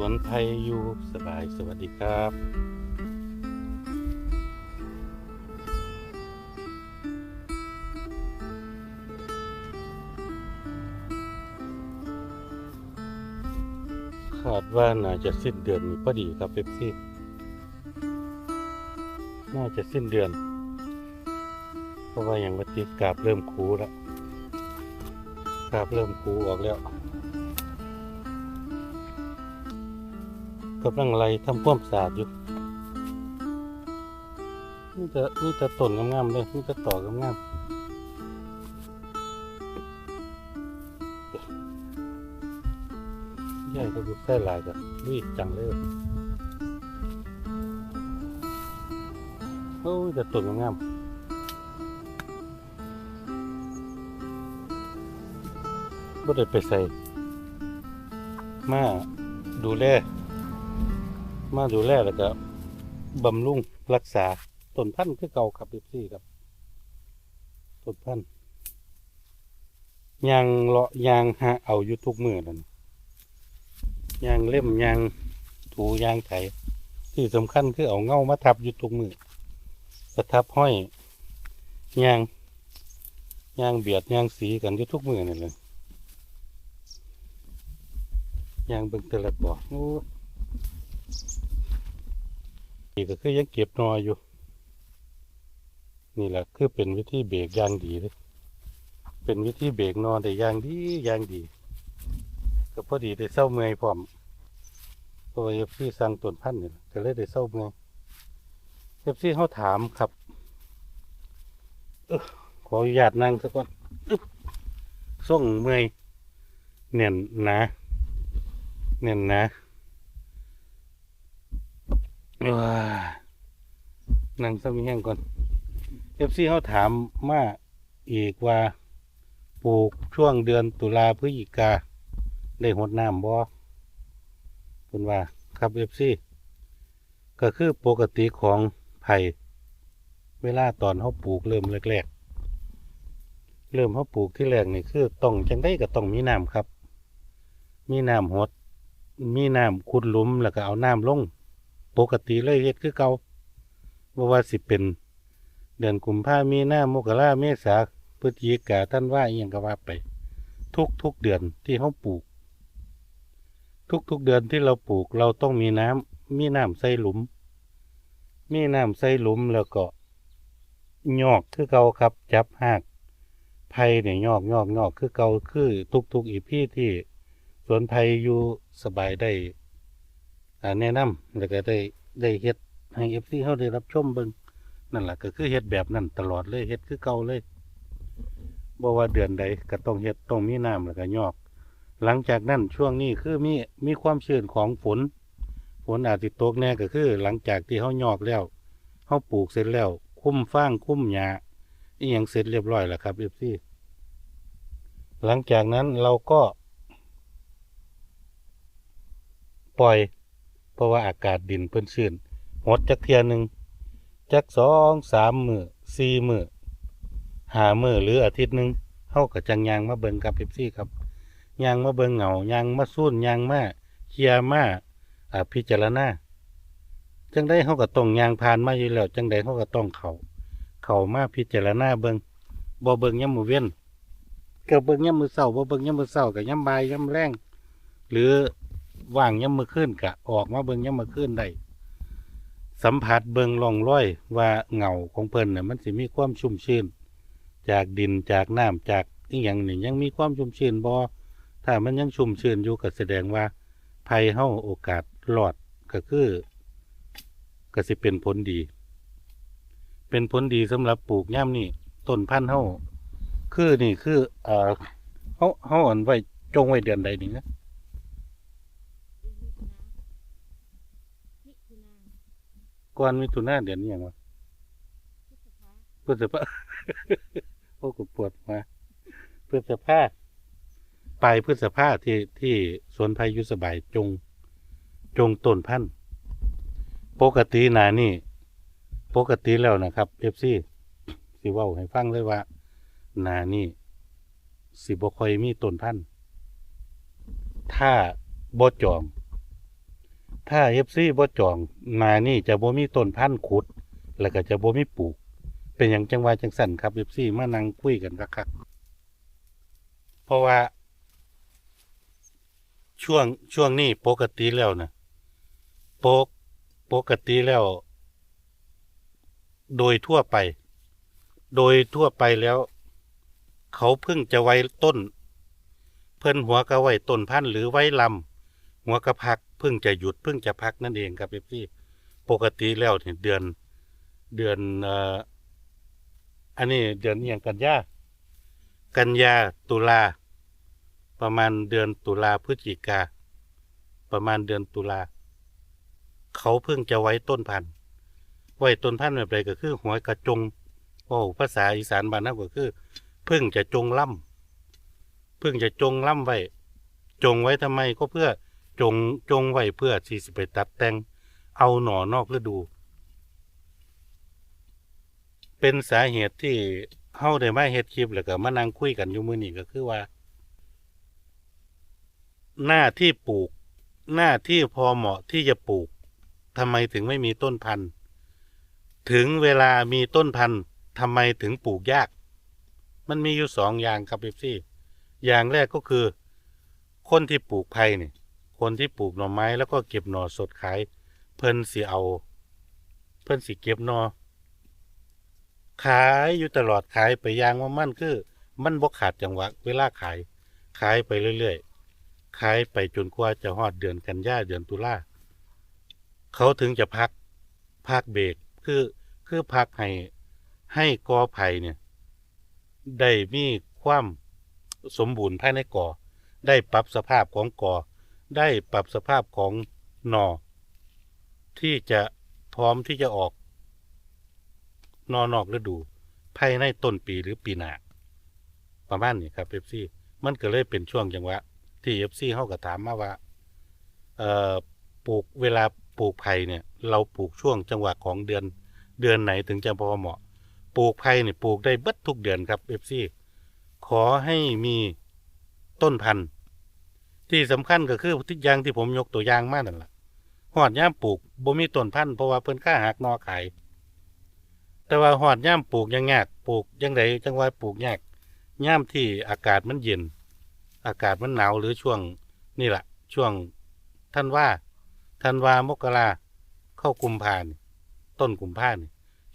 วนไทยอยู่สบายสวัสดีครับคาดว่าน่าจะสิ้นเดือนนี้พอดีครับเป๊ปซี่ น่าจะสิ้นเดือน เพราะว่าอย่างวัติกาบเริ่มคูแล้วกาบเริ่มคูออกแล้ว กำลังไล่ทำความสะอาดอยู่นี่จะนี่จะต้นงามๆเลยนี่จะต่องามๆใหญ่ก็ดูใส่ลายกันวิ่งจังเลยโอ้ยแต่ต้นงามๆบ่ได้ไปใส่ มาดูแล มาดูแลแล้วก็บำรุงรักษาต้นพันธุ์คือเก่าครับเอฟซีครับต้นพันธุ์ยางเลาะยางหาเอาอยู่ทุกมือนั่นยางเล่มยางถูยางไถที่สำคัญคือเอาเงามาทับอยู่ทุกมือประทับห้อยยางยางเบียดยางสีกันอยู่ทุกมือนั่นเลยยางเบิ่งแต่ละบ่อโอ้ นี่ก็คือยังเก็บนออยู่ นี่แหละคือเป็นวิธีเบรกอย่างดีเลยเป็นวิธีเบรกนอได้อย่างดีอย่างดี ก็พอดีได้เศร้าเมื่อยพร้อมเพราะว่าเอฟซีสั่งต้นพันธุ์นี่ล่ะก็เลยได้เศร้าเมื่อยเอฟซีเขาถามครับออขออนุญาตนั่งสักก่อนส่งเมื่อยเน่นนะเน่นนะ นั่งสักมีแห้งก่อนเอฟซีเขาถามมาอีกว่า ปลูกช่วงเดือนตุลาพฤศจิกา ได้หดน้ำบ่คุณว่าครับเอฟซีก็คือปกติของไผ่เวลาตอนเขาปลูกเริ่มแรกๆ เริ่มเขาปลูกที่แรกนี่คือต้องจังได้ก็ต้องมีน้ำครับ มีน้ำหด มีน้ำขุดหลุมแล้วก็เอาน้ำลง ปกติเลยเฮ็ดคือเก่าบ่ว่าสิเป็น เดือนกุมภามีนามกราเมษาพฤศจิกาท่านว่าอีหยังก็ว่าไป ทุกทุกเดือนที่เขาปลูก ทุกทุกเดือนที่เราปลูกเราต้องมีน้ำมีน้ำใส่หลุม มีน้ำใส่หลุมแล้วก็ยอกคือเก่าครับ จับหากไผ่เนี่ยยอกยอกยอกคือเก่าคือทุกทุกอีพี่ที่สวนไผ่อยู่สบายได้ แนะนำแล้วก็ได้ได้เฮ็ดให้เอฟซีเขาได้รับชมเบิ่งนั่นแหละก็คือเฮ็ดแบบนั้นตลอดเลยเฮ็ดคือเก่าเลยบ่ว่าเดือนใดก็ต้องเฮ็ดต้องมีน้ำแล้วก็ยอก หลังจากนั้นช่วงนี้คือมีมีความชื้นของฝน ฝนอาจสิตกแน่ก็คือ หลังจากที่เฮายอกแล้วเฮาปลูกเสร็จแล้ว คุ้มฟางคุ้มหญ้าอีหยังเสร็จเรียบร้อยแล้วครับ FC หลังจากนั้นเราก็ ปล่อย ราะว่าอากาศดินเพิ่นชื้นหดจักเทียหนึ่งจักสองสามมือสี่มือหามือหรืออาทิตย์หนึ่งเฮากับจังยางมาเบิงกับเปปซี่ครับยางมาเบิงเหงายางมาสู้นยางมาเคลียร์มาอ่าพิจารณาจังได้เฮาก็ต้องยางผ่านมาอยู่แล้วจังได้เฮาก็ต้องเขาเขามาพิจารณาเบิงบ่เบิงยามมื้อเว้นก็เบิงยามมื้อเช้าบ่เบิงยามมื้อเช้าก็ยามบ่ายยามแลงหรือ ว่างย่ำมือขึ้นกะออกมาเบิงย่ำมือขึ้นได้สัมผัสเบิงลองร้อยว่าเงาของเพิ่นน่ะมันสิมีความชุ่มชื้น จากดินจากน้ำจากอีหยังนี่ยังมีความชุ่มชื้นบ่ถ้ามันยังชุ่มชื้นอยู่ก็แสดงว่าภัยเฮาโอกาสรอดก็คือก็สิเป็นผลดี เป็นผลดีสำหรับปลูกย่ำนี่ต้นพันธุ์เฮาคือนี่คือเอ่อเฮาเฮาอันไว้จงไว้เดือนใดนี่นะ มิถุนา ก่อนมิถุนาเดือนนี้ยังวะพฤษภาพฤษภาโอ้กูปวดมาพฤษภาปลายพฤษภาที่ที่สวนไผ่อยุสบายจง จงต้นพันธุ์ปกติหนานี่ปกติแล้วนะครับเอฟซีสิเว่าให้ฟังเลยว่าหนานี่สิบ่ค่อยมีต้นพันธุ์ถ้าบ่จอง ถ้า FC บ่จองมานี่จะบ่มีต้นพันธุ์ขุด แล้วก็จะบ่มีปลูก เป็นหยังจังหว่าจังสั่นครับ FC มานั่งคุยกันคักๆเพราะว่า ช่วงช่วงนี้ปกติแล้วนะปกปกติแล้ว โดยทั่วไป โดยทั่วไปแล้ว เขาเพิ่งจะไว้ต้น เพิ่นหัวก็ไว้ต้นพันธุ์หรือไว้ลำหัวกระพัก เพิ่งจะหยุดเพิ่งจะพักนั่นเองครับพี่ปกติแล้วเนี่ยเดือนเดือนอันนี้เดือนอย่างกันยากันยาตุลาประมาณเดือนตุลาพฤศจิกา ประมาณเดือนตุลาเขาเพิ่งจะไว้ต้นพันธุ์ไว้ต้นพันธุ์แบบไรก็คือหัวกระจงโอ้ภาษาอีสานบ้านเราก็คือเพิ่งจะจงล่ำเพิ่งจะจงล่ำไว้ จงไว้ทำไมก็เพื่อ จงจงไว้เพื่อที่สิไปตัดแต่งเอาหน่อนอกฤดู เป็นสาเหตุที่เฮาได้มาเฮ็ดคลิปแล้วก็มานั่งคุยกันอยู่มื้อนี้ก็คือว่า หน้าที่ปลูก หน้าที่พอเหมาะที่จะปลูกทำไมถึงไม่มีต้นพันธุ์ ถึงเวลามีต้นพันธุ์ทำไมถึงปลูกยาก มันมีอยู่สองอย่างครับพี่ซี่ อย่างแรกก็คือ คนที่ปลูกไผ่เนี่ย คนที่ปลูกหน่อไม้แล้วก็เก็บหน่อสดขาย เพิ่นสิเอา เพิ่นสิเก็บหน่อขายอยู่ตลอดขายไปย่างว่ามันคือ มันบ่ขาดจังหวะเวลาขาย ขายไปเรื่อยๆขายไปจนกว่าจะฮอดเดือนกันยาเดือนตุลาเขาถึงจะพักพักเบรกคือคือพักให้ให้กอไผ่เนี่ย ได้มีความสมบูรณ์ภายในกอได้ปรับสภาพของกอ ได้ปรับสภาพของหนอที่จะพร้อมที่จะออกนอนอกฤดูภายในต้นปีหรือปีหน้าประมาณนี้ครับเอฟซีมันก็เลยเป็นช่วงจังหวะที่เอฟซีเขาก็ถามมาว่าเอ่อปลูกเวลาปลูกไผ่เนี่ย เราปลูกช่วงจังหวะของเดือนเดือนไหนถึงจะพอเหมาะ ปลูกไผ่เนี่ยปลูกได้เบิดทุกเดือนครับเอฟซีขอให้มีต้นพันธุ์ ที่สำคัญก็คือที่อย่างที่ผมยกตัวอย่างมานั่นแหละหอดย่ามปลูกบ่มีต้นพันธุ์เพราะว่าเพิ่นค่าหักนอขายแต่ว่าหอดย่ามปลูกยังยากปลูกยังไดจังว่าปลูกยากย่ามที่อากาศมันเย็น อากาศมันหนาวหรือช่วงนี่แหละช่วงท่านว่าท่านว่ามกราเข้ากุมภานต้นกุมภาน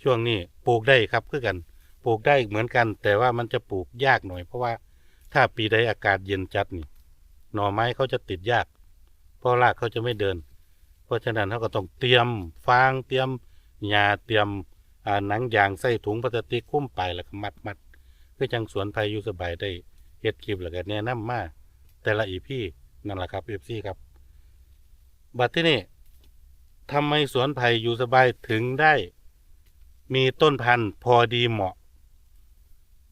ช่วงนี้ปลูกได้ครับคือกันปลูกได้เหมือนกัน แต่ว่ามันจะปลูกยากหน่อย เพราะว่าถ้าปีใดอากาศเย็นจัดนี่ หน่อไม้เขาจะติดยาก เพราะรากเขาจะไม่เดิน เพราะฉะนั้นเขาก็ต้องเตรียมฟางเตรียมหญ้าเตรียมหนังยางใส่ถุงพลาสติกคุ้มไปแล้วก็มัดมัดคือจังสวนไผ่อยู่สบายได้เฮ็ดคลิปแล้วก็แนะนำมาแต่ละอีพี่นั่นแหละครับเอฟซีครับ บัดที่นี่ทำไมสวนไผ่อยู่สบายถึงได้ มีต้นพันธุ์พอดีเหมาะ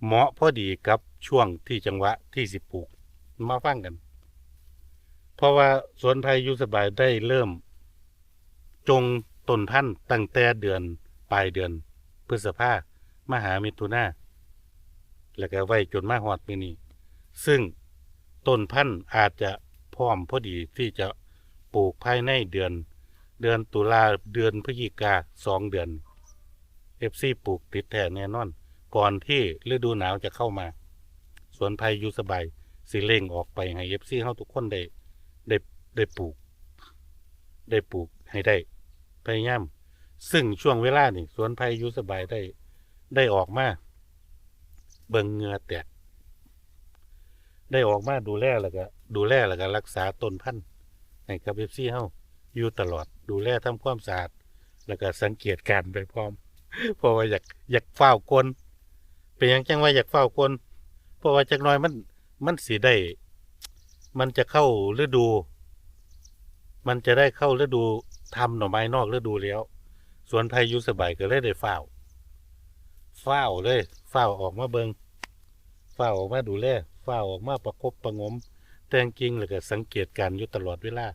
เหมาะพอดีกับช่วงที่จังหวะที่สิบปลูก มาฟังกัน เพราะว่าสวนไผ่อยู่สบายได้เริ่ม จงต้นพันธุ์ตั้งแต่เดือนปลายเดือน พฤษภามหามิถุนาแล้วก็ไว้จนมาฮอดมือนี้ซึ่งต้นพันธุ์อาจจะพร้อมพอดีที่จะปลูกภายในเดือน เดือนตุลาเดือนพฤศจิกาสองเดือนเอฟซีปลูกติดแท้แน่นอน ก่อนที่ฤดูหนาวจะเข้ามา สวนไผ่ยูสบายสิเล่งออกไปให้เอฟซีเฮาทุกคนได้ ได้ปลูก ได้ปลูกให้ได้พยายามซึ่งช่วงเวลานี่สวนไผ่ยู่สบายได้ได้ออกมาเบิ่งเงือแตกได้ออกมาดูแลแล้วก็ดูแลแล้วก็รักษาต้นพันธุ์ให้กับเอฟซีเฮาอยู่ตลอดดูแลทำความสะอาดแล้วก็สังเกตการไปพร้อมเพราะว่าอยากอยากเฝ้ากลเป็นหยังจังว่าอยากเฝ้ากลเพราะว่าจักน้อยมันมันสิได้ มันจะเข้าฤดู มันจะได้เข้าฤดูทำหน่อไม้นอกฤดูแล้ว สวนไผ่ยู่สบายก็เลยได้เฝ้าเฝ้าเลยเฝ้าออกมาเบิงเฝ้าออกมาดูแลเฝ้าออกมาประคบประงม แต่งกิ่งแล้วก็สังเกตการอยู่ตลอดเวลา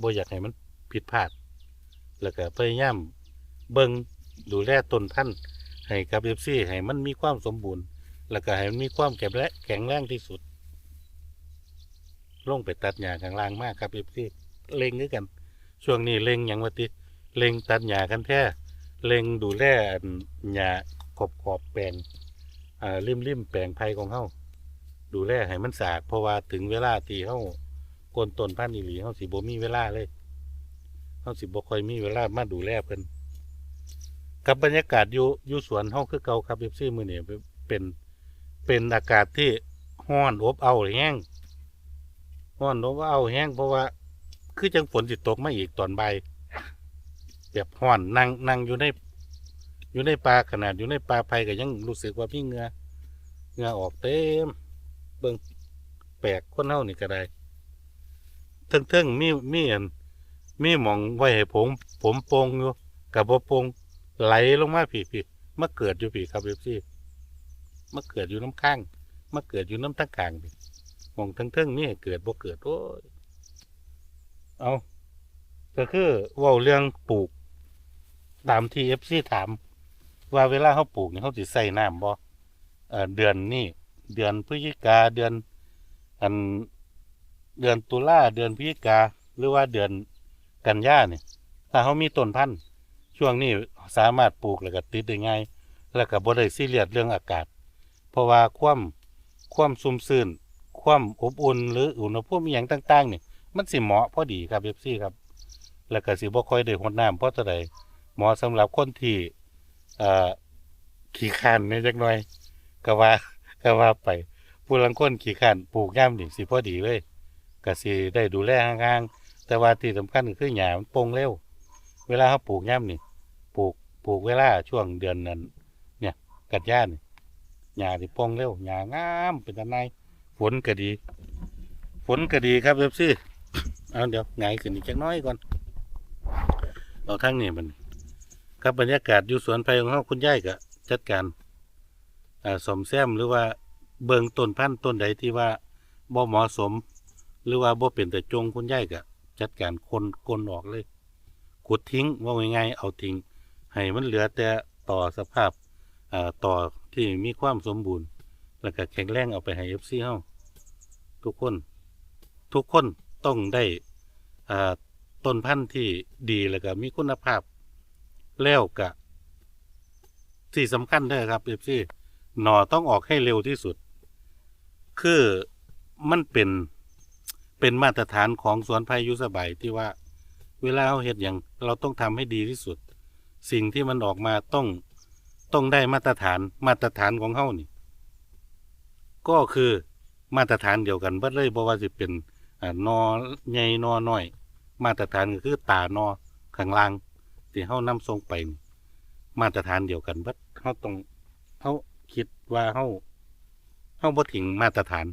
บ่อยากให้มันผิดพลาด แล้วก็พยายามเบิงดูแลต้นพันให้กับเอฟซีให้มันมีความสมบูรณ์ แล้วก็ให้มันมีความแข็งแรงแข็งแรงที่สุด ลงไปตัดหญ้าข้างล่างมากครับเอฟซี เล็งด้วยกัน ช่วงนี้เล็งหยังว่าติเล็งตัดหญ้ากันแท้เล็งดูแลหญ้าขอบขอบแปลงอ่าริมริมแปลงไผ่ของเฮาดูแลให้มันสะอาดเพราะว่าถึงเวลาที่เฮาโกนต้นพันธุ์อีหลีเฮาสิบ่มีเวลาเลยเฮาสิบ่ค่อยมีเวลามาดูแลเพิ่นกับบรรยากาศอยู่อยู่สวนเฮาคือเก่าครับ FC มื้อนี้เป็นเป็นอากาศที่ร้อนอบอ้าวแห้งร้อนอบอ้าวแห้งเพราะว่า คือจังฝนสิตกมาอีกตอนบ่ายแบบห้อนนั่งนั่งอยู่ใน อยู่ในป่าขนาดอยู่ในป่าไผ่ก็ยังรู้สึกว่าพี่เหงือเหงือออกเต็มเบิ่งแปลกคนเฮานี่ก็ได้เทิงๆมีมีอันมีหมองไว้ให้ผม ผมโปงอยู่กับบ่โปงไหลลงมาพี่ๆมาเกิดอยู่พี่ครับเอฟซีมาเกิดอยู่น้ำข้างมาเกิดอยู่น้ำตั้งกลางพี่หมองเทิงๆมีให้เกิดบ่เกิดโอ้ย เอาก็คือเว่าเรื่องปลูก ตามที่เอฟซีถาม ว่าเวลาเขาปลูกเนี่ยเขาสิใส่น้ำบ่เอ่อเดือนนี้เดือนพฤศจิกาเดือน อันเดือนตุลาเดือนพฤศจิกาหรือว่าเดือนกันยาเนี่ยถ้าเขามีต้นพันธุ์ช่วงนี้สามารถปลูกแล้วก็ติดได้ง่ายแล้วก็บ่ได้ซีเรียสเรื่องอากาศ เพราะว่าความความซุ่มซื่นความอบอุ่นหรืออุณหภูมิอย่างต่างๆนี่ย มันสิเหมาะพอดีครับเอฟซีครับแล้วก็สิบ่ค่อยได้หดน้ำเพราะจะได้เหมาะสำหรับคนที่เอ่อขี้ข้านในจักหน่อยก็ว่าก็ว่าไปผู้ลังคนขี้ข้านปลูกย่ามนี่สิพอดีเลยก็สิได้ดูแลห่างๆแต่ว่าที่สำคัญคือหญ้ามันโป่งเร็ว เวลาเขาปลูกย่ามนี่ปลูกปลูกเวลาช่วงเดือนนั้นเนี่ยกันยานี่หญ้าที่โป่งเร็วหญ้างามเป็นอันไนฝนก็ดี ฝนก็ดีครับเอฟซี เอาเดี๋ยวไงขึ้นอีกจักน้อยก่อนเอาทั้งนี้มันครับบรรยากาศอยู่สวนไผ่ของเราคุณยายก็จัดการอ่าสมแซมหรือว่าเบิงต้นพันธุ์ต้นใดที่ว่าบ่เหมาะสม หรือว่าบ่เป็นแต่จงคุณยายก็จัดการคนกลนออกเลยขุดทิ้งว่าง่ายๆเอาทิ้งให้มันเหลือแต่ต่อสภาพอ่าต่อที่มีความสมบูรณ์ แล้วก็แข็งแรงเอาไปให้ FC เฮาทุกคน ทุกคน ต้องได้ต้นพันธุ์ที่ดีแล้วก็มีคุณภาพแล้วก็ที่สำคัญด้อครับเอฟซีหน่อต้องออกให้เร็วที่สุด คือมันเป็นเป็นมาตรฐานของสวนไผ่อยุสบายที่ว่า เวลาเราเห็ดอย่างเราต้องทำให้ดีที่สุด สิ่งที่มันออกมาต้องต้องได้มาตรฐานมาตรฐานของเขานี่ ก็คือมาตรฐานเดียวกันเบิดเลยบ่ว่าสิเป็น นอใหญ่นอน้อย มาตรฐานก็คือตานอข้างล่างที่เฮานำส่งไปมาตรฐานเดียวกันเบิดเฮาต้องเฮาคิดว่าเฮาเฮาบ่ทิ้งมาตรฐาน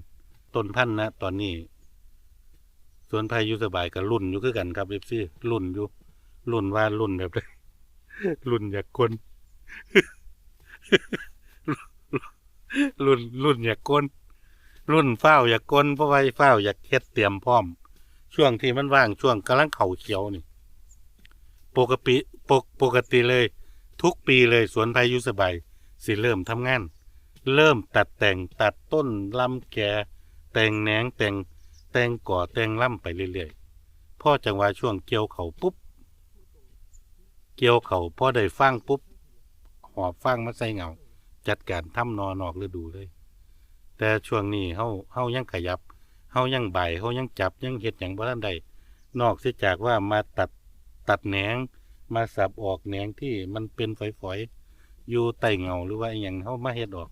ต้นพันธุ์นะตอนนี้สวนไผ่ยู่สบายก็รุ่นอยู่คือกันครับ FC รุ่นอยู่รุ่นว่ารุ่นแบบใดรุ่นอยากคนรุ่นรุ่นอยากคน รุ่นเฝ้าอยากกลนเพราะว่าเฝ้าอยากเฮ็ดเตรียมพร้อม ช่วงที่มันว่างช่วงกำลังเข่าเขียวนี่ปกติปกปกติเลย ทุกปีเลยสวนไผ่อยุสบายสิเริ่มทำงาน เริ่มตัดแต่งตัดต้นลำแก่แต่งแหนงแต่งแต่งก่อแต่งล่ำไปเรื่อยๆพ่อจังหวะช่วงเกี่ยวเขาปุ๊บ เกี่ยวเขาพ่อได้ฟังปุ๊บ หอบฟังมาใส่เหงา จัดการทำนอนอกฤดูเลย แต่ช่วงนี้เฮาเฮายังขยับเฮายังใบเฮายังจับยังเฮ็ดหยังบ่ทันใดนอกเสียจากว่ามาตัดตัดแหนง มาสับออกแหนงที่มันเป็นฝอยๆอยู่ใต้เงาหรือว่าอหยังเฮามาเฮ็ดออก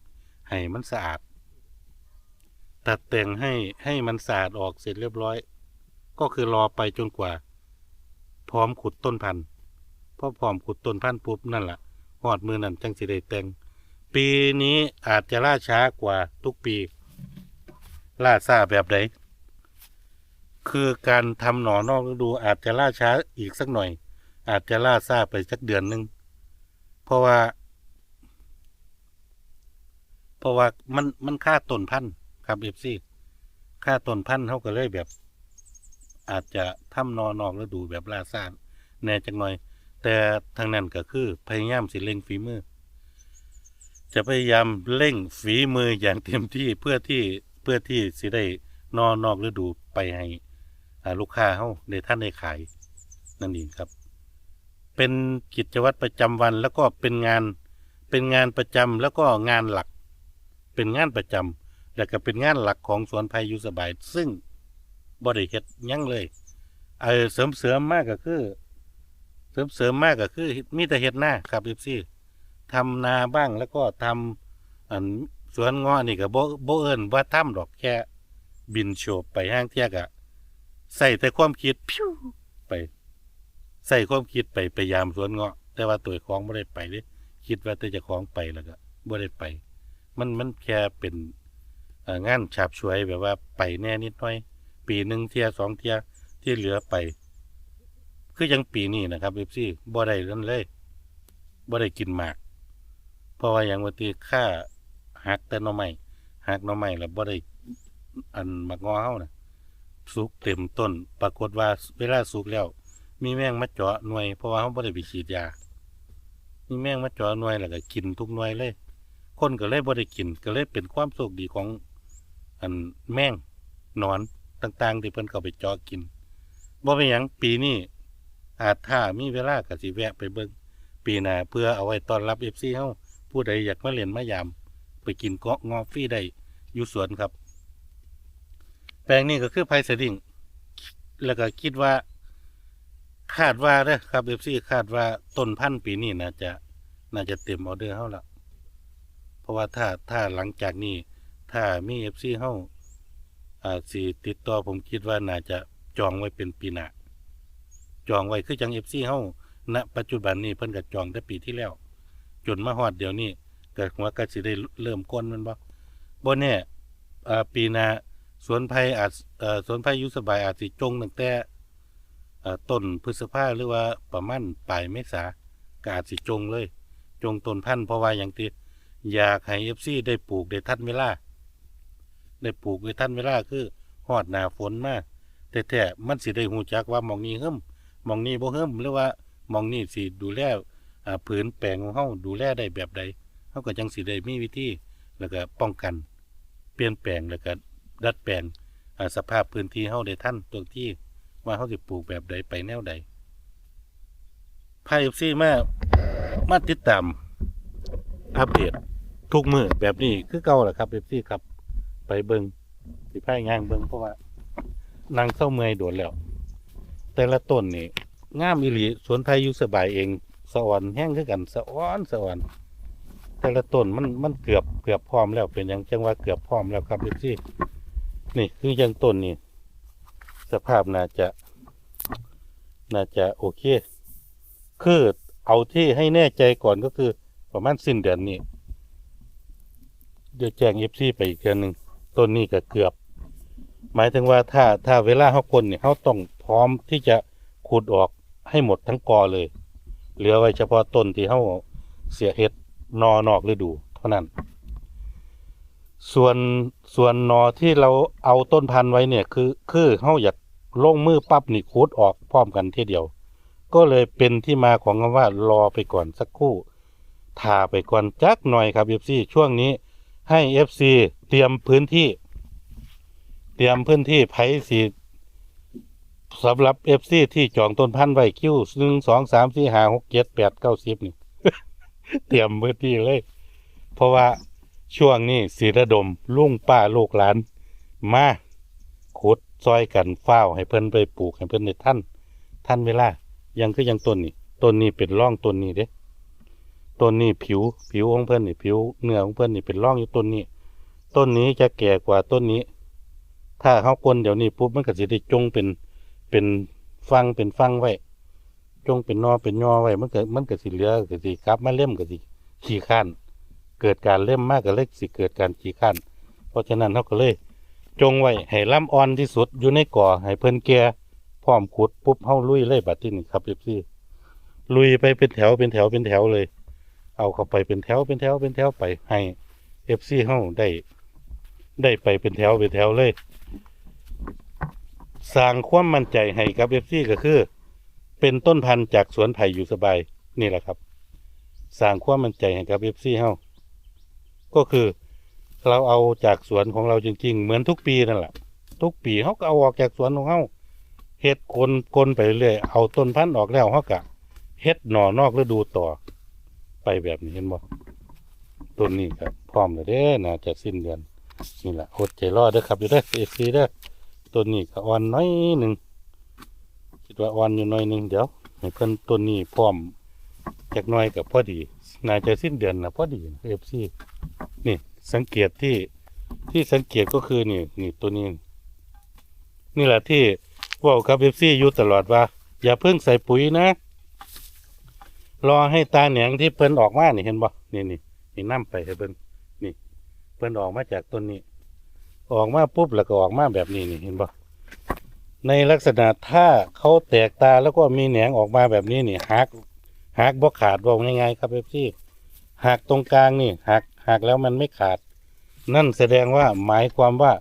ให้มันสะอาด ตัดแต่งให้ให้มันสะอาดออกเสร็จเรียบร้อย ก็คือรอไปจนกว่า พร้อมขุดต้นพันธุ์พอพร้อมขุดต้นพันธุ์ปุ๊บนั่นล่ะฮอดมือนั่นจังสิได้แต่ง ปีนี้อาจจะล่าช้ากว่าทุกปี ล่าช้าแบบใดคือการทำหนอนอกฤดูอาจจะล่าช้าอีกสักหน่อย อาจจะล่าช้าไปสักเดือนหนึ่งเพราะว่า เพราะว่ามันมันค่าต้นพันธุ์ครับเอฟซีค่าต้นพันธุ์เขาก็เลยแบบ อาจจะทำนอนอกฤดูแบบล่าช้าแน่จังหน่อย แต่ทางนั้นก็คือพยายามสิเล็งฝีมือ จะพยายามเร่งฝีมืออย่างเต็มที่เพื่อที่เพื่อที่สิได้นอนนอกฤดูไปให้ลูกค้าเขาในท่านได้ขายนั่นเองครับ เป็นกิจวัตรประจำวันแล้วก็เป็นงานเป็นงานประจำแล้วก็งานหลัก เป็นงานประจำแล้วก็เป็นงานหลักของสวนไผ่ยูสบาย ซึ่งบ่ได้เฮ็ดยั่งเลยเออเสริมเสริมๆมากก็คือ เสริมเสริมๆมากก็คือมีแต่เฮ็ดหน้าครับเอฟซี ทำนาบ้างแล้วก็ทำอันสวนเงาะนี่ก็บ่บ่เอิ้นว่าทำดอกแค่ บินโฉบไปห้างเที่ยกะใส่แต่ความคิดพิวไป ใส่ความคิดไปไปยามสวนเงาะ แต่ว่าตัวของบ่ได้ไปเด้คิดว่าแต่จะของไปแล้วก็บ่ได้ไป มันมันแค่เป็นงานฉาบฉวยแบบว่าไปแน่นิดหน่อย ปีหนึ่งเที่ยสองเที่ยที่เหลือไป คือยังปีนี้นะครับเอฟซี่บ่ได้นั่นเลยบ่ได้กินหมาก เพราะว่าอย่างวันที่ค่าหักแต่หน่อไม้หักหน่อไม้แล้วบ่ได้อันมักงอเฮาน่ะสุกเต็มต้น ปรากฏว่าเวลาสุกแล้ว มีแมงมาเจาะหน่วยเพราะว่าเฮาบ่ได้ไปฉีดยามีแมงมาเจาะหน่วยแล้วก็กินทุกหน่วยเลย คนก็เลยบ่ได้กิน ก็เลยเป็นความโชคดีของอันแมงหนอนต่างๆ ที่เพิ่นเข้าไปเจาะกินบ่เป็นหยังปีนี้อาจถ้ามีเวลาก็สิแวะไปเบิ่งปีหน้าเพื่อเอาไว้ต้อนรับ FC เฮา ผู้ใดอยากมาเล่นมายาม ไปกินเกาะงอฟรีได้อยู่สวนครับ แปลงนี้ก็คือไผ่สดิ้งแล้วก็คิดว่า คาดว่าเด้อครับ FC คาดว่าต้นพันธุ์ปีนี้น่าจะน่าจะเต็มออเดอร์เฮาล้วเพราะว่าถ้าถ้าหลังจากนี้ ถ้ามีเอฟซีเฮาอ่าสิติดต่อผมคิดว่าน่าจะจองไว้เป็นปีหน้าจองไว้คือจังเอฟซีเฮาณปัจจุบันนี้เพิ่นก็จองแต่ปีที่แล้ว จนมาฮอดเดี๋ยวนี้ก็หัวก็สิได้เริ่มก้นมันบ่บ่แน่อ่าปีหน้าสวนไผ่อาจเอ่อสวนไผ่อยู่สบายอาจสิจงตั้งแต่เอ่อต้นพฤษภาหรือว่าประมาณปลายเมษาก็อาจสิจงเลย จงต้นพันธุ์เพราะว่าอย่างที่อยากให้เอฟซีได้ปลูกได้ทันเวลา ได้ปลูกได้ทันเวลาคือฮอดหน้าฝนมาแต่แท้ๆมันสิได้หูจักว่าหมองนี้เฮิมหมองนี้บ่เฮิมหรือว่าหมองนี้สิดูแล ผืนแปลงของเฮาดูแลได้แบบใดเฮาก็จังสิได้มีวิธีแล้วก็ป้องกัน เปลี่ยนแปลงแล้วก็ดัดแปลงสภาพพื้นที่เฮาได้ทันตัวที่ว่าเฮาสิปลูกแบบใดไปแนวใดพา FC มามาติดตามอัปเดตทุกมือแบบนี้คือเก่าแหละครับเอฟซีครับ ไปเบิงสิพายงางเบิงเพราะว่านางเศร้าเมื่อยโดดแล้ว แต่ละต้นนี่งามอิลีสวนไทยอยู่สบายเอง สะอ่อนแห้งคือกันสะอ่อนสะอ่อนแต่ละต้นมันมันเกือบเกือบพร้อมแล้วเป็นอย่างจังว่าเกือบพร้อมแล้วครับเอฟซีนี่คือยังต้นนี่สภาพน่าจะ น่าจะโอเค คือเอาที่ให้แน่ใจก่อนก็คือประมาณสิ้นเดือนนี้ เดี๋ยวแจ้งเอฟซีไปอีกเดือนหนึ่งต้นนี้ก็เกือบ หมายถึงว่าถ้าถ้าเวลาเขาคนเนี่ยเขาต้องพร้อมที่จะขุดออกให้หมดทั้งกอเลย เหลือไว้เฉพาะต้นที่เขาเสียเห็ดนอนอกฤดูเท่านั้น ส่วนส่วนนอที่เราเอาต้นพันธุ์ไว้เนี่ยคือคือเขาอยากลงมือปั๊บนี่ขุดออกพร้อมกันทีเดียว ก็เลยเป็นที่มาของคำว่ารอไปก่อนสักครู่ถ่าไปก่อนจักหน่อยครับ FC ช่วงนี้ให้ FC เตรียมพื้นที่ เตรียมพื้นที่ไผสี สำหรับ FC ที่จองต้นพันธุ์ไว้คิวหนึ่งสองสามสี่ห้าหกเจ็ดแปดเก้าสิบนี่ เตรียมพื้นที่เลย เพราะว่าช่วงนี้สีระดมลุงป้าลูกหลาน มาขุดซอยกันฟ้าให้เพิ่นไปปลูกให้เพิ่นในท่านท่านเวลา ยังคือยังต้นนี่ต้นนี้เป็นร่องต้นนี้เด้ต้นนี้ผิวผิวของเพื่อนนี่ผิวเนื้อของเพื่อนนี่เป็นร่องอยู่ต้นนี้ ต้นนี้จะแก่กว่าต้นนี้ ถ้าเขากลนเดี๋ยวนี้ปุ๊บมันก็จะได้จงเป็น เป็นฟังเป็นฟังไว้ จงเป็นนอเป็นยอไว้ มันเก็มันเก็สิเหลือก็สิกลับมาเล่มเก็สิขี้ข้าน เกิดการเล่มมากก็เลยสิเกิดการขี้ข้าน เพราะฉะนั้นเขาก็เลย จงไว้ให้ลำอ่อนที่สุดอยู่ในก่อให้เพิ่นแก่พร้อมขุดปุ๊บเฮาลุยเลยบัดที่นี่ครับเอฟซีลุยไปเป็นแถวเป็นแถวเป็นแถวเลย เอาเข้าไปเป็นแถวเป็นแถวเป็นแถวไปให้เอฟซีเฮาได้ ได้ไปเป็นแถวเป็นแถวเลย สร้างความมั่นใจให้กับเอฟซีก็คือ เป็นต้นพันธุ์จากสวนไผ่อยู่สบายนี่แหละครับสร้างความมั่นใจให้กับเอฟซีเฮาก็คือเราเอาจากสวนของเราจริง ๆ เหมือนทุกปีนั่นแหละทุกปีเขาก็เอาออกจากสวนของเขาเฮ็ดคนคนไปเรื่อยเอาต้นพันธุ์ออกแล้วเฮาก็เฮ็ดหน่อนอกฤดูต่อ ไปแบบนี้เห็นบ่ต้นนี้ก็พร้อมแล้วเด้น่าจะสิ้นเดือนนี่แหละอดใจรอเด้อครับอยู่เด้อ FC เด้อ ต้นนี้ก็อ่อนน้อยหนึ่งคิดว่าอ่อนอยู่น้อยหนึ่งเดี๋ยวให้เพิ่นต้นนี้พร้อมจักน่อยก็พอดีน่าจะสิ้นเดือนนะพอดีเอฟซีนี่สังเกตที่ที่สังเกตก็คือนี่นี่ตัวนี้ นี่แหละที่ว่ากับเอฟซีอยู่ตลอดว่า อย่าเพิ่งใส่ปุ๋ยนะ รอให้ตาแหนียงที่เพิ่นออกมานี่เห็นบ่นี่นี่นี่น้ำไปให้เพิ่นนี่ เพิ่นออกมาจากต้นนี้ ออกมาปุ๊บแล้วก็ออกมาแบบนี้นี่เห็นบ่ในลักษณะถ้าเขาแตกตาแล้วก็มีแหนงออกมาแบบนี้นี่หักหักบ่ขาดบอกง่ายๆครับเอฟซีหักตรงกลางนี่หักหักแล้วมันไม่ขาด นั่นแสดงว่าหมายความว่า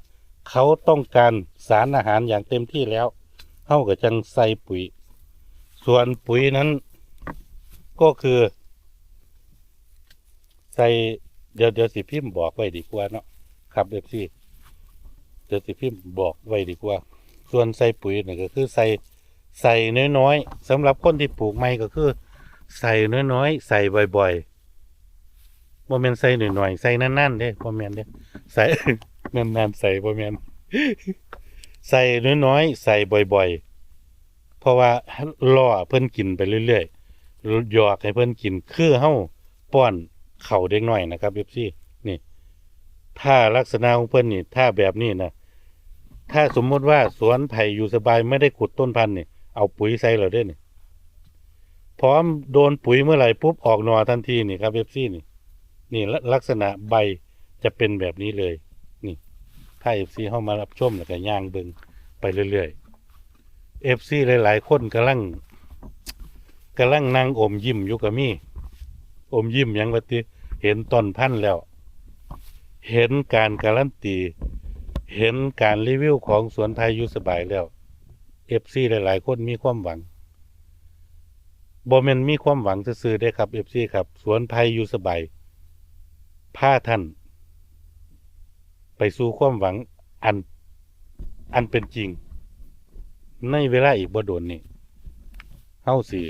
เขาต้องการสารอาหารอย่างเต็มที่แล้วเท่ากับจังใส่ปุ๋ย ส่วนปุ๋ยนั้น ก็คือ ใส่เดี๋ยวเดี๋ยวสิพิมพ์บอกไว้ดีกว่าเนาะครับเอฟซี เดี๋ยวสิพิมพ์บอกไว้ดีกว่า ส่วนใส่ปุ๋ยนี่ก็คือใส่ใส่น้อยๆสำหรับคนที่ปลูกไม้ก็คือ ใส่น้อยๆใส่บ่อยๆบ่แม่นใส่หน่อยๆใส่นั่นๆเด้บ่แม่นเด้ใส่นานๆใส่บ่แม่นใส่น้อยๆใส่บ่อยๆ เพราะว่าล่อเพิ่นกินไปเรื่อยๆหยอกให้เพิ่นกินคือเฮาป้อนเข่าเด็กน้อยนะครับ FC นี่ ถ้าลักษณะของเพิ่นนี่ ถ้าแบบนี้นะถ้าสมมุติว่าสวนไผ่อยู่สบายไม่ได้ขุดต้นพันธุ์นี่เอาปุ๋ยใส่แล้วเด้นี่พร้อมโดนปุ๋ยเมื่อไหร่ปุ๊บออกหนอทันทีนี่ครับเอฟซีนี่ นี่ลักษณะใบจะเป็นแบบนี้เลย นี่ถ้าเอฟซีเข้ามารับชมแล้วก็ย่างเบิงไปเรื่อยๆเอฟซีหลายๆคนกำลังกำลังนั่งอมยิ้มอยู่กับมี่อมยิ้มยังวะติเห็นต้นพันธุ์แล้ว เห็นการการันตี เห็นการรีวิวของสวนไทยอยู่สบายแล้วเอฟซีหลายๆ คนมีความหวังบ่แม่นมีความหวังซื่อได้ครับเอฟซีครับ สวนไผ่อยู่สบายพาท่าน ไปสู่ความหวังอัน อันเป็นจริง ในเวลาอีกบ่โดนนี่เฮาสิ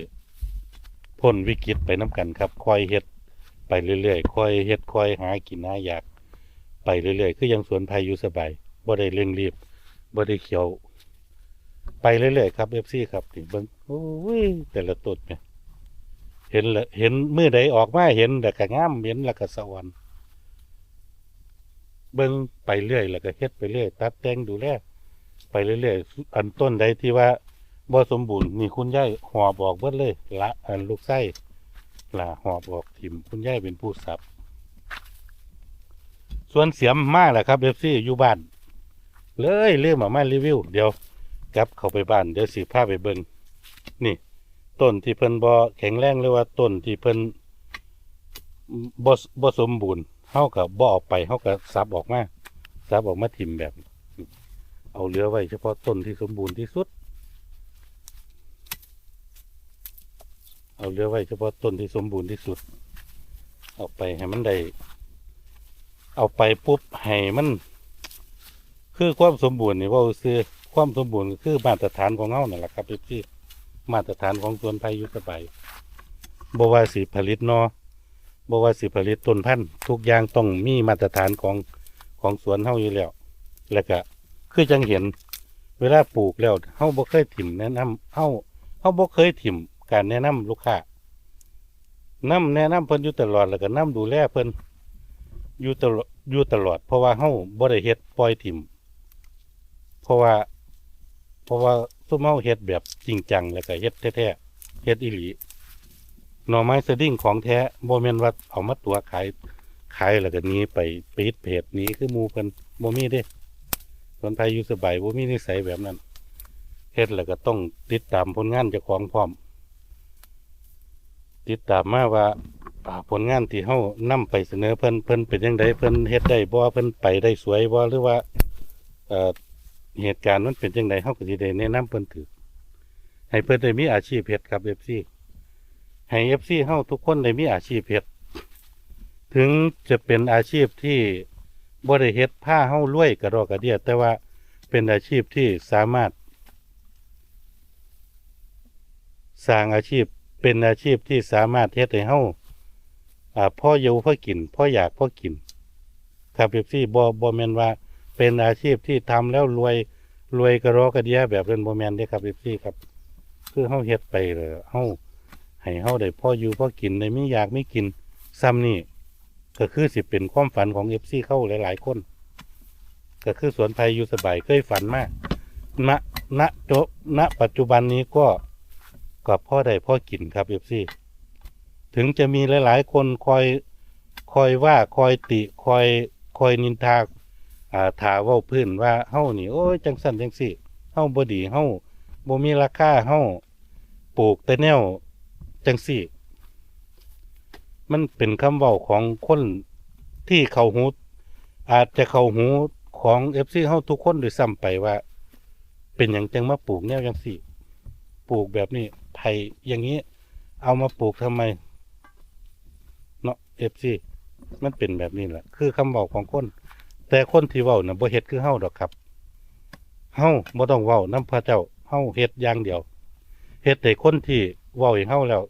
พ้นวิกฤตไปน้ำกันครับ คอยเฮ็ดไปเรื่อยๆ คอยเฮ็ดคอยหากินหาอยาก ไปเรื่อยๆ คือยังสวนไผ่อยู่สบายบ่ได้เร่งรีบบ่ได้เขียว ไปเรื่อยๆครับเอฟซีครับถึงเบิ่งโอ้ยแต่ละต้นเนี่ยเห็นละเห็นเมื่อใดออกมาเห็นแล้วก็งามเห็นแล้วก็สวรรค์เบิ่งไปเรื่อยแล้วก็เฮ็ดไปเรื่อยตัดแต่งดูแลไปเรื่อยๆอันต้นใดที่ว่าบ่สมบูรณ์นี่คุณยายหอบออกเบิดเลย ละอันลูกไส้ละหอบออกถิ่มคุณยายเป็นผู้สับ ส่วนเสียมมากแหละครับเอฟซีอยู่บ้าน เลยเรื่องมามารีวิว เดี๋ยวกลับเข้าไปบ้านเดี๋ยวสิพาไปเบิ่งนี่ ต้นที่เพิ่นบ่แข็งแรงหรือว่าต้นที่เพิ่นบ่บสมบูรณ์เฮาก็บ่เอาไปเฮาก็สับออกมาสับออกมาทิ่มแบบ เอาเหลือไว้เฉพาะต้นที่สมบูรณ์ที่สุด เอาเหลือไว้เฉพาะต้นที่สมบูรณ์ที่สุดเอาไปให้มันได้ เอาไปปุ๊บให้มัน คือความสมบูรณ์นี่ว่าซื้อความสมบูรณ์คือมาตรฐานของเฮานั่นแหละครับพี่มาตรฐานของสวนไผ่ยุสบายบว่าสิผลิตนอบว่าสิผลิตต้นพันธุ์ทุกอย่างต้องมีมาตรฐานของของสวนเฮาอยู่แล้ว แล้วก็คือจังเห็น เวลาปลูกแล้วเฮาบ่เคยถิ่มแนะนำเฮาเฮาบ่เคยถิ่มการแนะนำลูกค้านํแนะนำเพิ่นอยู่ตลอดแล้วก็นํดูแลเพิ่น อยู่ตลอดอยู่ตลอด เพราะว่าเฮาบ่ได้เฮ็ดปล่อยถิ่มเพราะว่า เพราะว่าซุมเฮาเฮ็ดแบบจริงจังแล้วก็เฮ็ดแท้ๆเฮ็ดอีหลีหน่อไม้สดิ้งของแท้บ่แม่นว่าเอามาตัวขายขายแล้วก็นี้ไปปิดเพจหนี้คือหมู่เพิ่นบ่มีเด้คนไทยอยู่สบายบ่มีนิสัยแบบนั้นเฮ็ดแล้วก็ต้องติดตามผลงานเจ้าของพร้อม ติดตามมาว่า อ่าผลงานที่เฮานำไปเสนอเพิ่นเพิ่นเป็นจังไดเพิ่นเฮ็ดได้บ่เพิ่นไปได้สวยบ่หรือว่าเอ่อเหตุการณ์มันเป็นจังไดเฮาก็สิได้แนะนำเพิ่นถือให้เพิ่นได้มีอาชีพเฮ็ดครับ FC ให้ FC เฮาทุกคนได้มีอาชีพเฮ็ดถึงจะเป็นอาชีพที่บ่ได้เฮ็ดผ้าเฮารวยกระดอกกระเดียแต่ว่าเป็นอาชีพที่สามารถสร้างอาชีพเป็นอาชีพที่สามารถเฮ็ดให้เฮา พ่ออยู่พ่อกินพ่ออยากพ่อกินครับเอฟซีบ่บ่แมนว่าเป็นอาชีพที่ทำแล้วรวยรวยกระรอกระเดียแบบเพิ่นบ่แมนเด้ครับเอฟซีครับ คือเฮาเฮ็ดไปเลยเฮาให้เฮาได้พ่ออยู่พ่อกินได้มีอยากไมีกินซ้ำนี่ก็คือสิเป็นความฝันของ FC เข้าหลาย ๆ คน ก็คือสวนไผ่อยู่สบายเคยฝันมากณณโจณปัจจุบันนี้ก็ก็พ่อได้พ่อกินครับ FC ถึงจะมีหลาย ๆ คนคอยคอยว่าคอยติคอยคอยนินทาอ่าถาว้าพื้นว่าเฮานี่โอ้ยจังสั่นจังซี่เฮาบ่ดีเฮาบ่มีราคาเฮาปลูกแต่แนวจังซี่มันเป็นคำเว้าของคนที่เขาหูอาจจะเขาหูของ FC เฮาทุกคนด้วยซ้ำไปว่า เป็นหยังจังมาปลูกแนวจังซี่ปลูกแบบนี้ไผ่อย่างนี้ เอามาปลูกทำไม เนาะ FC มันเป็นแบบนี้แหละ คือคำเว้าของคน แต่คนที่เว้าน่ะบ่เฮ็ดคือเฮาดอกครับเฮาบ่ต้องเว้านำพระเจ้าเฮาเฮ็ดอย่างเดียวเฮ็ดให้คนที่เว้าให้เฮาแล้ว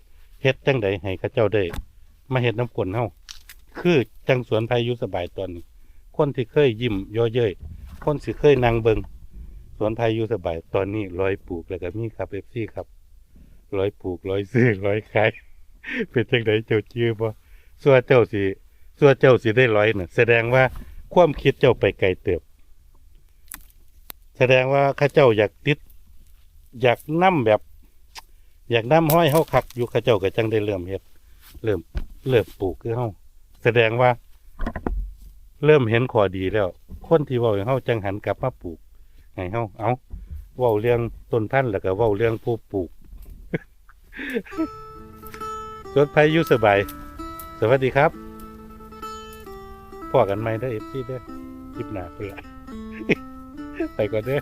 เฮ็ดจังใดให้เขาเจ้าได้ มาเฮ็ดน้ำกวนเฮาคือจังสวนไผอยู่สบายตอนนี้ คนที่เคยยิ้มย่อเย้ยคนสิเคยนั่งเบิงสวนไผอยู่สบายตอนนี้ร้อยปลูกแล้วก็มีครับ FC ครับร้อยปลูกร้อยซื้อร้อยขายเป็นจังไดเจ้าจื้อบ่ ส่วนเจ้าสิส่วนเจ้าสิได้ร้อยน่ะแสดงว่าความคิดเจ้าไปไกลเติบ แสดงว่าข้าเจ้าอยากติด อยากนํแบบ อยากนํห้อยเฮาคักอยู่ข้าเจ้าก็จังได้เริ่มเฮ็ดเริ่มเริ่มปลูกคือเฮาแสดงว่า เริ่มเห็นข้อดีแล้ว คนที่เว้าให้เฮาจังหันกลับมาปลูกให้เฮาเอาเว้าเรื่องต้นพันแล้วก็เว้าเรื่องผู้ปลูกสวนไผอยู่สบาย สวัสดีครับพอกันใหม่เด้อฟซีเด้อคลิปหน้าพุ่นละไปก่อนเด้อ